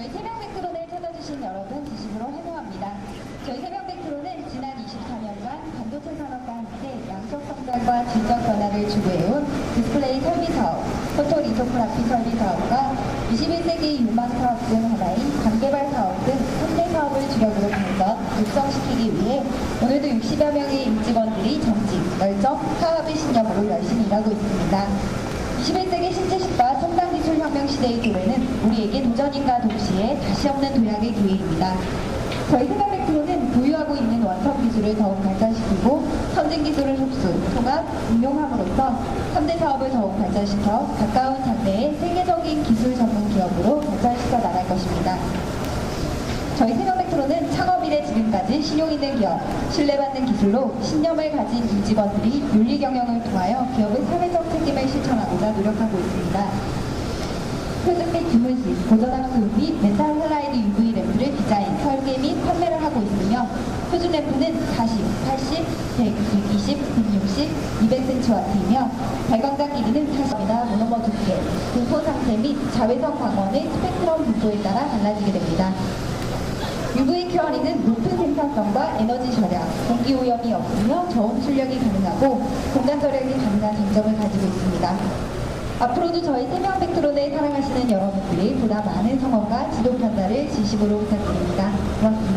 저희 세명백트론을 찾아주신 여러분 진심으로 환영합니다. 저희 세명백트론은 지난 24년간 반도체 산업과 함께 양적 성장과 질적 변화를 추구해온 디스플레이 설비 사업, 포토 리토그라피 설비 사업과 21세기 유망 사업 중 하나인 광개발 사업 등 3대 사업을 주력으로 발전, 육성시키기 위해 오늘도 60여 명의 임직원들이 정직, 열정, 사업의 신념으로 열심히 일하고 있습니다. 21세기 신재식과 첨단 기술 혁명 시대의 도래는 우리에게 도전인가 동시에 다시 없는 도약의 기회입니다. 저희 세가백트로는 보유하고 있는 원석 기술을 더욱 발전시키고 선진 기술을 흡수, 통합, 응용함으로써 3대 사업을 더욱 발전시켜 가까운 장래의 세계적인 기술 전문 기업으로 발전시켜 나갈 것입니다. 저희 세가백트로는 창업 이래 지금까지 신용 있는 기업, 신뢰받는 기술로 신념을 가진 임직원들이 윤리 경영을 통하여 책임을 실천하고자 노력하고 있습니다. 표준 및 주문식, 고전압수 및 메탈 할라이드 UV 램프를 디자인, 설계 및 판매를 하고 있으며 표준 램프는 40, 80, 100, 120, 160, 200cm와트이며 발광장 길이는 40이나 모노머 두께, 분포 상태 및 자외선 광원의 스펙트럼 분포에 따라 달라지게 됩니다. UV 큐어링은 높은 생산성과 에너지 절약, 공기 오염이 없으며 저온 출력이 가능하고 공간 절약 장점을 가지고 있습니다. 앞으로도 저희 세명 백트론을 사랑하시는 여러분들이 보다 많은 성원과 지도 편달을 진심으로 부탁드립니다. 고맙습니다.